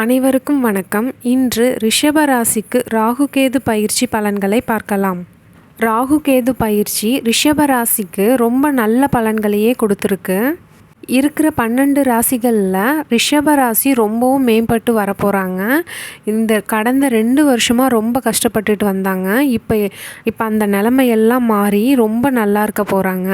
அனைவருக்கும் வணக்கம். இன்று ரிஷப ராசிக்கு ராகு கேது பயிற்சி பலன்களை பார்க்கலாம். ராகு கேது பயிற்சி ரிஷப ராசிக்கு ரொம்ப நல்ல பலன்களையே கொடுத்துருக்கு. இருக்கிற பன்னெண்டு ராசிகளில் ரிஷப ராசி ரொம்பவும் மேம்பட்டு வரப்போகிறாங்க இந்த கடந்த ரெண்டு வருஷமாக ரொம்ப கஷ்டப்பட்டுட்டு வந்தாங்க. இப்போ இப்போ அந்த நிலமையெல்லாம் மாறி ரொம்ப நல்லா இருக்க போகிறாங்க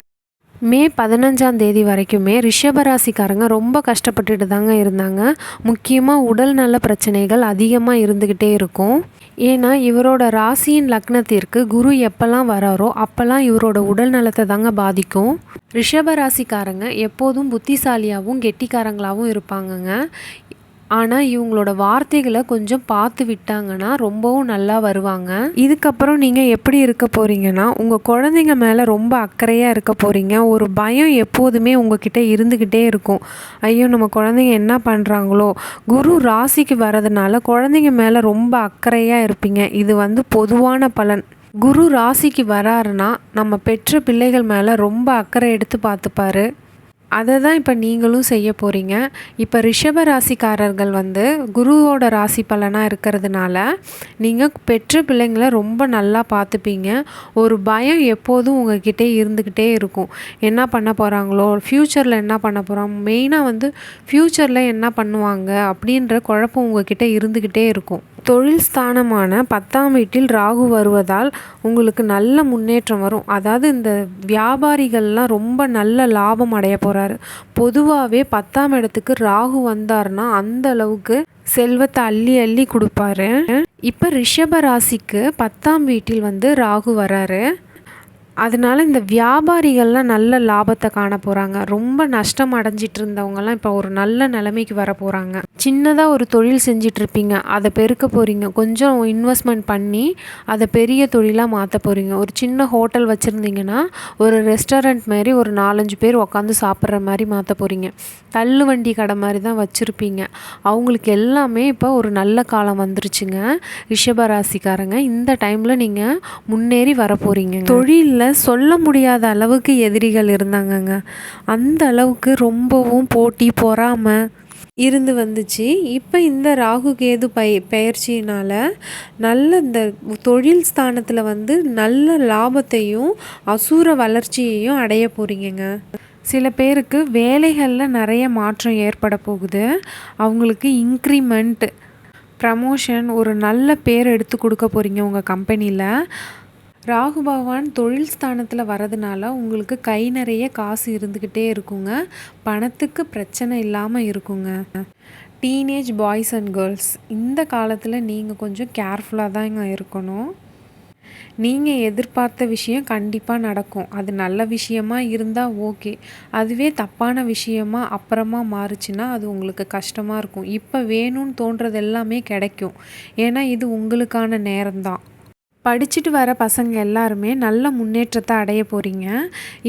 மே பதினஞ்சாம் தேதி வரைக்குமே ரிஷபராசிக்காரங்க ரொம்ப கஷ்டப்பட்டுட்டு தாங்க இருந்தாங்க. முக்கியமாக உடல் நல பிரச்சனைகள் அதிகமாக இருந்துக்கிட்டே இருக்கும். ஏன்னா இவரோட ராசியின் லக்னத்திற்கு குரு எப்போல்லாம் வராரோ அப்போல்லாம் இவரோட உடல் நலத்தை தாங்க பாதிக்கும். ரிஷப ராசிக்காரங்க எப்போதும் புத்திசாலியாகவும் கெட்டிக்காரங்களாகவும் இருப்பாங்கங்க. ஆனால் இவங்களோட வார்த்தைகளை கொஞ்சம் பார்த்து விட்டாங்கன்னா ரொம்பவும் நல்லா வருவாங்க. இதுக்கப்புறம் நீங்கள் எப்படி இருக்க போகிறீங்கன்னா உங்கள் குழந்தைங்க மேலே ரொம்ப அக்கறையாக இருக்க போகிறீங்க ஒரு பயம் எப்போதுமே உங்ககிட்ட இருந்துக்கிட்டே இருக்கும். ஐயோ நம்ம குழந்தைங்க என்ன பண்ணுறாங்களோ குரு ராசிக்கு வரதுனால குழந்தைங்க மேலே ரொம்ப அக்கறையாக இருப்பீங்க. இது வந்து பொதுவான பலன். குரு ராசிக்கு வராருன்னா நம்ம பெற்ற பிள்ளைகள் மேலே ரொம்ப அக்கறை எடுத்து பார்த்துப்பாரு. அதை தான் இப்போ நீங்களும் செய்ய போகிறீங்க இப்போ ரிஷப ராசிக்காரர்கள் வந்து குருவோட ராசி பலனாக இருக்கிறதுனால நீங்கள் பெற்ற பிள்ளைங்களை ரொம்ப நல்லா பார்த்துப்பீங்க. ஒரு பயம் எப்போதும் உங்ககிட்டே இருந்துக்கிட்டே இருக்கும். என்ன பண்ண போகிறாங்களோ ஃப்யூச்சரில் என்ன பண்ண போகிறோம் மெயினாக வந்து ஃப்யூச்சரில் என்ன பண்ணுவாங்க அப்படின்ற குழப்பம் உங்ககிட்ட இருந்துக்கிட்டே இருக்கும். தொழில் ஸ்தானமான பத்தாம் வீட்டில் ராகு வருவதால் உங்களுக்கு நல்ல முன்னேற்றம் வரும். அதாவது இந்த வியாபாரிகள்லாம் ரொம்ப நல்ல லாபம் அடைய போகிறாரு பொதுவாகவே பத்தாம் இடத்துக்கு ராகு வந்தார்னா அந்த அளவுக்கு செல்வத்தை அள்ளி அள்ளி கொடுப்பாரு. இப்போ ரிஷப ராசிக்கு பத்தாம் வீட்டில் வந்து ராகு வராரு. அதனால இந்த வியாபாரிகள்லாம் நல்ல லாபத்தை காண போகிறாங்க ரொம்ப நஷ்டம் அடைஞ்சிட்டு இருந்தவங்கலாம் இப்போ ஒரு நல்ல நிலைமைக்கு வர போகிறாங்க சின்னதாக ஒரு தொழில் செஞ்சிட்ருப்பீங்க அதை பெருக்க போகிறீங்க கொஞ்சம் இன்வெஸ்ட்மெண்ட் பண்ணி அதை பெரிய தொழிலாக மாற்ற போகிறீங்க ஒரு சின்ன ஹோட்டல் வச்சுருந்தீங்கன்னா ஒரு ரெஸ்டாரண்ட் மாதிரி ஒரு நாலஞ்சு பேர் உட்காந்து சாப்பிட்ற மாதிரி மாற்ற போகிறீங்க தள்ளு வண்டி கடை மாதிரி தான் வச்சுருப்பீங்க. அவங்களுக்கு எல்லாமே இப்போ ஒரு நல்ல காலம் வந்துருச்சுங்க. ரிஷபராசிக்காரங்க இந்த டைமில் நீங்கள் முன்னேறி வர போகிறீங்க தொழிலில் சொல்ல முடியாத அளவுக்கு எதிரிகள் இருந்தாங்கங்க. அந்த அளவுக்கு ரொம்பவும் போட்டி பொறாமை இருந்து வந்துச்சு. இப்போ இந்த ராகு கேது பய பயிற்சியினால் நல்ல இந்த தொழில் ஸ்தானத்தில் வந்து நல்ல லாபத்தையும் அசூர வளர்ச்சியையும் அடைய போகிறீங்கங்க சில பேருக்கு வேலைகளில் நிறைய மாற்றம் ஏற்பட போகுது. அவங்களுக்கு இன்க்ரிமெண்ட் ப்ரமோஷன் ஒரு நல்ல பேர் எடுத்து கொடுக்க போகிறீங்க உங்கள் கம்பெனியில் ராகு பகவான் தொழில் ஸ்தானத்தில் வரதுனால உங்களுக்கு கை நிறைய காசு இருந்துக்கிட்டே இருக்குங்க. பணத்துக்கு பிரச்சனை இல்லாமல் இருக்குங்க. டீனேஜ் பாய்ஸ் அண்ட் கேர்ள்ஸ் இந்த காலத்தில் நீங்கள் கொஞ்சம் கேர்ஃபுல்லாக தாங்க இருக்கணும். நீங்கள் எதிர்பார்த்த விஷயம் கண்டிப்பாக நடக்கும். அது நல்ல விஷயமா இருந்தால் ஓகே. அதுவே தப்பான விஷயமா அப்புறமா மாறுச்சுன்னா அது உங்களுக்கு கஷ்டமாக இருக்கும். இப்போ வேணும்னு தோன்றது எல்லாமே கிடைக்கும். ஏன்னா இது உங்களுக்கான நேரம்தான். படிச்சுட்டு வர பசங்க எல்லாருமே நல்ல முன்னேற்றத்தை அடைய போகிறீங்க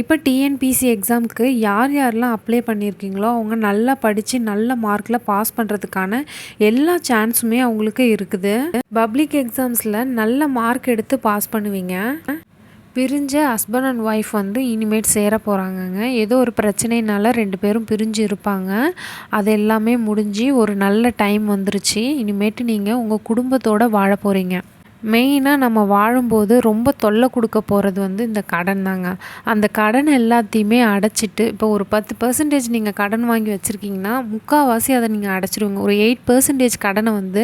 இப்போ டிஎன்பிசி எக்ஸாமுக்கு யார் யாரெல்லாம் அப்ளை பண்ணியிருக்கீங்களோ அவங்க நல்லா படித்து நல்ல மார்க்கில் பாஸ் பண்ணுறதுக்கான எல்லா சான்ஸுமே அவங்களுக்கு இருக்குது. பப்ளிக் எக்ஸாம்ஸில் நல்ல மார்க் எடுத்து பாஸ் பண்ணுவீங்க. பிரிஞ்ச ஹஸ்பண்ட் அண்ட் ஒய்ஃப் வந்து இனிமேட் சேர போகிறாங்கங்க ஏதோ ஒரு பிரச்சனைனால ரெண்டு பேரும் பிரிஞ்சு இருப்பாங்க. அது எல்லாமே முடிஞ்சு ஒரு நல்ல டைம் வந்துருச்சு. இனிமேட்டு நீங்கள் உங்கள் குடும்பத்தோடு வாழ போகிறீங்க மெயினாக நம்ம வாழும்போது ரொம்ப தொல்லை கொடுக்க போகிறது வந்து இந்த கடன் தாங்க. அந்த கடன் எல்லாத்தையுமே அடைச்சிட்டு இப்போ ஒரு பத்து பர்சன்டேஜ் நீங்கள் கடன் வாங்கி வச்சுருக்கீங்கன்னா முக்கால்வாசி அதை நீங்கள் அடைச்சிடுவீங்க ஒரு எயிட் பர்சன்டேஜ் கடனை வந்து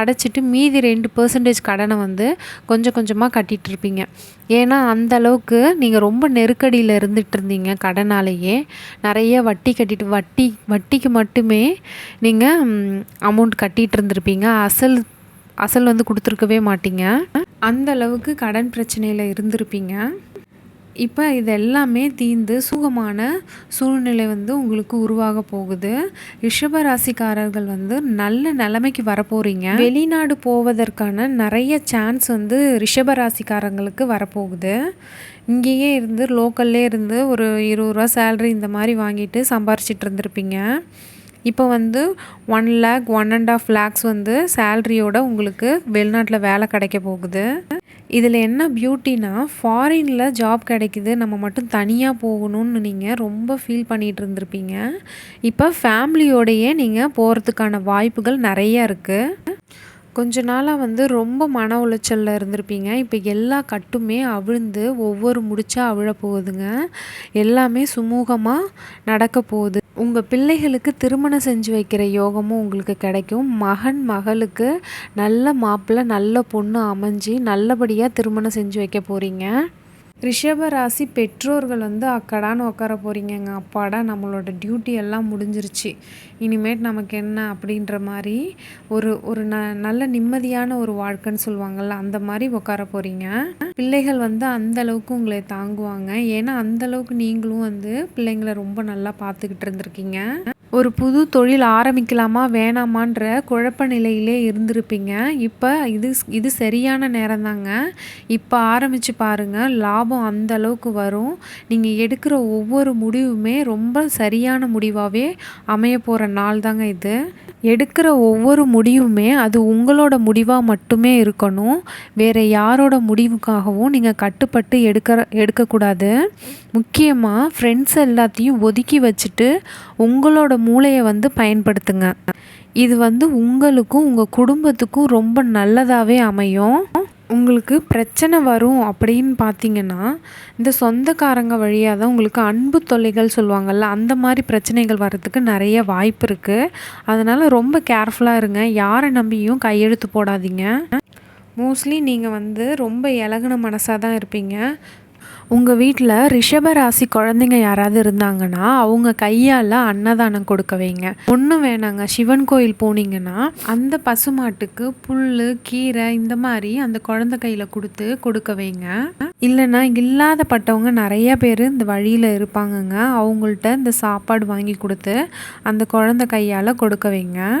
அடைச்சிட்டு மீதி ரெண்டு பர்சன்டேஜ் கடனை வந்து கொஞ்சம் கொஞ்சமாக கட்டிகிட்டு இருப்பீங்க. ஏன்னா அந்த அளவுக்கு நீங்கள் ரொம்ப நெருக்கடியில் இருந்துகிட்டு இருந்தீங்க கடனாலேயே. நிறைய வட்டி கட்டிட்டு வட்டி வட்டிக்கு மட்டுமே நீங்கள் அமௌண்ட் கட்டிகிட்டு இருந்திருப்பீங்க. அசல் அசல் வந்து கொடுத்துருக்கவே மாட்டீங்க. அந்த அளவுக்கு கடன் பிரச்சனையில் இருந்திருப்பீங்க. இப்போ இது எல்லாமே தீர்ந்து சுகமான சூழ்நிலை வந்து உங்களுக்கு உருவாக போகுது. ரிஷப ராசிக்காரர்கள் வந்து நல்ல நிலைமைக்கு வரப்போகிறீங்க வெளிநாடு போவதற்கான நிறைய சான்ஸ் வந்து ரிஷப ராசிக்காரங்களுக்கு வரப்போகுது இங்கேயே இருந்து லோக்கல்லே இருந்து ஒரு இருபது ரூபா சேல்ரி இந்த மாதிரி வாங்கிட்டு சம்பாரிச்சிட்டு இருந்திருப்பீங்க. இப்போ வந்து one lakh one and half lakhs வந்து சேல்ரியோட உங்களுக்கு வெளிநாட்டில் வேலை கிடைக்க போகுது. இதில் என்ன பியூட்டினா ஃபாரினில் ஜாப் கிடைக்குது நம்ம மட்டும் தனியாக போகணும்னு நீங்கள் ரொம்ப ஃபீல் பண்ணிகிட்டு இருந்திருப்பீங்க. இப்போ ஃபேமிலியோடையே நீங்கள் போகிறதுக்கான வாய்ப்புகள் நிறையா இருக்குது கொஞ்ச நாளாக வந்து ரொம்ப மன உளைச்சலில் இருந்திருப்பீங்க. இப்போ எல்லா கட்டுமே அவிழ்ந்து ஒவ்வொரு முடிச்சா அவிழ போகுதுங்க எல்லாமே சுமூகமாக நடக்க போகுது. உங்கள் பிள்ளைகளுக்கு திருமணம் செஞ்சு வைக்கிற யோகமும் உங்களுக்கு கிடைக்கும். மகன் மகளுக்கு நல்ல மாப்பிள்ளை நல்ல பொண்ணு அமைஞ்சு நல்லபடியாக திருமணம் செஞ்சு வைக்க போகிறீங்க ரிஷபராசி பெற்றோர்கள் வந்து அக்கடான்னு உட்கார போகிறீங்கங்க அப்பாடா நம்மளோட டியூட்டி எல்லாம் முடிஞ்சிருச்சு. இனிமேட் நமக்கு என்ன அப்படின்ற மாதிரி ஒரு ஒரு ந நல்ல நிம்மதியான ஒரு வாழ்க்கைன்னு சொல்லுவாங்கள்ல அந்த மாதிரி உட்கார போகிறீங்க பிள்ளைகள் வந்து அந்த அளவுக்கு உங்களை தாங்குவாங்க. ஏன்னா அந்த அளவுக்கு நீங்களும் வந்து பிள்ளைங்களை ரொம்ப நல்லா பார்த்துக்கிட்டு இருந்திருக்கீங்க. ஒரு புது தொழில் ஆரம்பிக்கலாமா வேணாமான்ற குழப்ப நிலையிலே இருந்திருப்பீங்க. இப்போ இது இது சரியான நேரம்தாங்க இப்போ ஆரம்பித்து பாருங்கள் லாபம் அந்த அளவுக்கு வரும். நீங்கள் எடுக்கிற ஒவ்வொரு முடிவுமே ரொம்ப சரியான முடிவாகவே அமைய போகிற நாள் தாங்க இது. எடுக்கிற ஒவ்வொரு முடிவுமே அது உங்களோட முடிவாக மட்டுமே இருக்கணும். வேறு யாரோட முடிவுக்காகவும் நீங்கள் கட்டுப்பட்டு எடுக்கிற எடுக்கக்கூடாது. முக்கியமாக ஃப்ரெண்ட்ஸ் எல்லாத்தையும் ஒதுக்கி வச்சுட்டு உங்களோட மூளையை வந்து பயன்படுத்துங்க. இது வந்து உங்களுக்கும் உங்கள் குடும்பத்துக்கும் ரொம்ப நல்லதாகவே அமையும். உங்களுக்கு பிரச்சனை வரும் அப்படின்னு பார்த்தீங்கன்னா இந்த சொந்தக்காரங்க வழியாக தான் உங்களுக்கு அன்பு தொல்லைகள் சொல்லுவாங்கள்ல அந்த மாதிரி பிரச்சனைகள் வர்றதுக்கு நிறைய வாய்ப்பு இருக்குது அதனால் ரொம்ப கேர்ஃபுல்லாக இருங்க. யாரை நம்பியும் கையெழுத்து போடாதீங்க. மோஸ்ட்லி நீங்கள் வந்து ரொம்ப இலகுன மனசாக தான் இருப்பீங்க. உங்கள் வீட்டில் ரிஷப ராசி குழந்தைங்க யாராவது இருந்தாங்கன்னா அவங்க கையால் அன்னதானம் கொடுக்க வைங்க. ஒன்றும் வேணாங்க. சிவன் கோயில் போனீங்கன்னா அந்த பசுமாட்டுக்கு புல் கீரை இந்த மாதிரி அந்த குழந்தை கையில் கொடுத்து கொடுக்க வைங்க. இல்லைன்னா இல்லாதப்பட்டவங்க நிறைய பேர் இந்த வழியில் இருப்பாங்கங்க. அவங்கள்ட்ட இந்த சாப்பாடு வாங்கி கொடுத்து அந்த குழந்தை கையால் கொடுக்க வைங்க.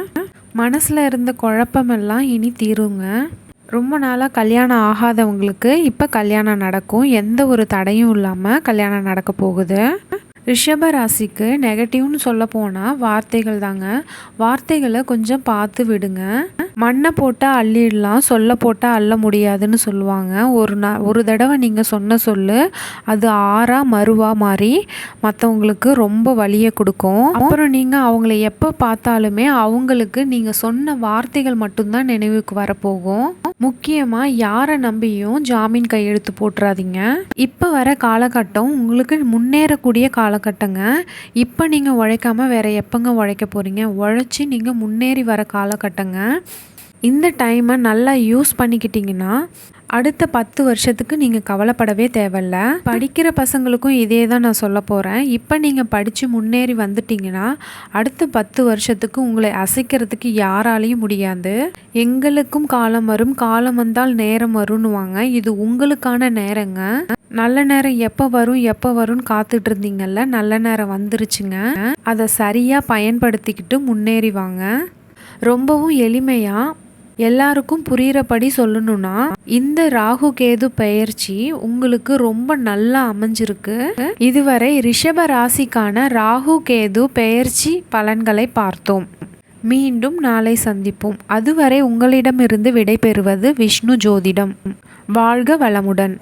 மனசில் இருந்த குழப்பமெல்லாம் இனி தீருங்க. ரொம்ப நாளாக கல்யாணம் ஆகாதவங்களுக்கு இப்போ கல்யாணம் நடக்கும். எந்த ஒரு தடையும் இல்லாமல் கல்யாணம் நடக்க போகுது. ரிஷப ராசிக்கு நெகட்டிவ்னு சொல்ல போனால் வார்த்தைகள் தாங்க. வார்த்தைகளை கொஞ்சம் பார்த்து விடுங்க. மண்ணை போட்டால் அள்ளிடலாம் சொல்ல போட்டால் அள்ள முடியாதுன்னு சொல்லுவாங்க. ஒரு நா ஒரு தடவை நீங்கள் சொன்ன சொல்லு அது ஆறாக மறுவாக மாறி மற்றவங்களுக்கு ரொம்ப வழியை கொடுக்கும். அப்புறம் நீங்கள் அவங்கள எப்போ பார்த்தாலுமே அவங்களுக்கு நீங்கள் சொன்ன வார்த்தைகள் மட்டும்தான் நினைவுக்கு வரப்போகும். முக்கியமாக யாரை நம்பியும் ஜாமீன் கையெழுத்து போட்டுறாதீங்க. இப்போ வர காலகட்டம் உங்களுக்கு முன்னேறக்கூடிய காலகட்டங்க. இப்போ நீங்கள் உழைக்காம வேறு எப்போங்க உழைக்க போகிறீங்க உழைச்சி நீங்கள் முன்னேறி வர காலகட்டங்க. இந்த டைமை நல்லா யூஸ் பண்ணிக்கிட்டிங்கன்னா அடுத்த பத்து வருஷத்துக்கு நீங்கள் கவலைப்படவே தேவையில்ல. படிக்கிற பசங்களுக்கும் இதே தான் நான் சொல்ல போகிறேன் இப்போ நீங்கள் படித்து முன்னேறி வந்துட்டிங்கன்னா அடுத்த பத்து வருஷத்துக்கு உங்களை அசைக்கிறதுக்கு யாராலையும் முடியாது. எங்களுக்கும் காலம் வரும். காலம் வந்தால் நேரம் வரும்னுவாங்க. இது உங்களுக்கான நேரங்க. நல்ல நேரம் எப்போ வரும் எப்போ வரும்னு காத்துட்டு இருந்தீங்கல்ல நல்ல நேரம் வந்துருச்சுங்க. அதை சரியாக பயன்படுத்திக்கிட்டு முன்னேறி வாங்க. ரொம்பவும் எளிமையாக எல்லாருக்கும் புரிகிறபடி சொல்லணும்னா இந்த ராகு கேது பெயர்ச்சி உங்களுக்கு ரொம்ப நல்லா அமைஞ்சிருக்கு. இதுவரை ரிஷப ராசிக்கான ராகு கேது பெயர்ச்சி பலன்களை பார்த்தோம். மீண்டும் நாளை சந்திப்போம். அதுவரை உங்களிடமிருந்து விடைபெறுவது விஷ்ணு ஜோதிடம். வாழ்க வளமுடன்.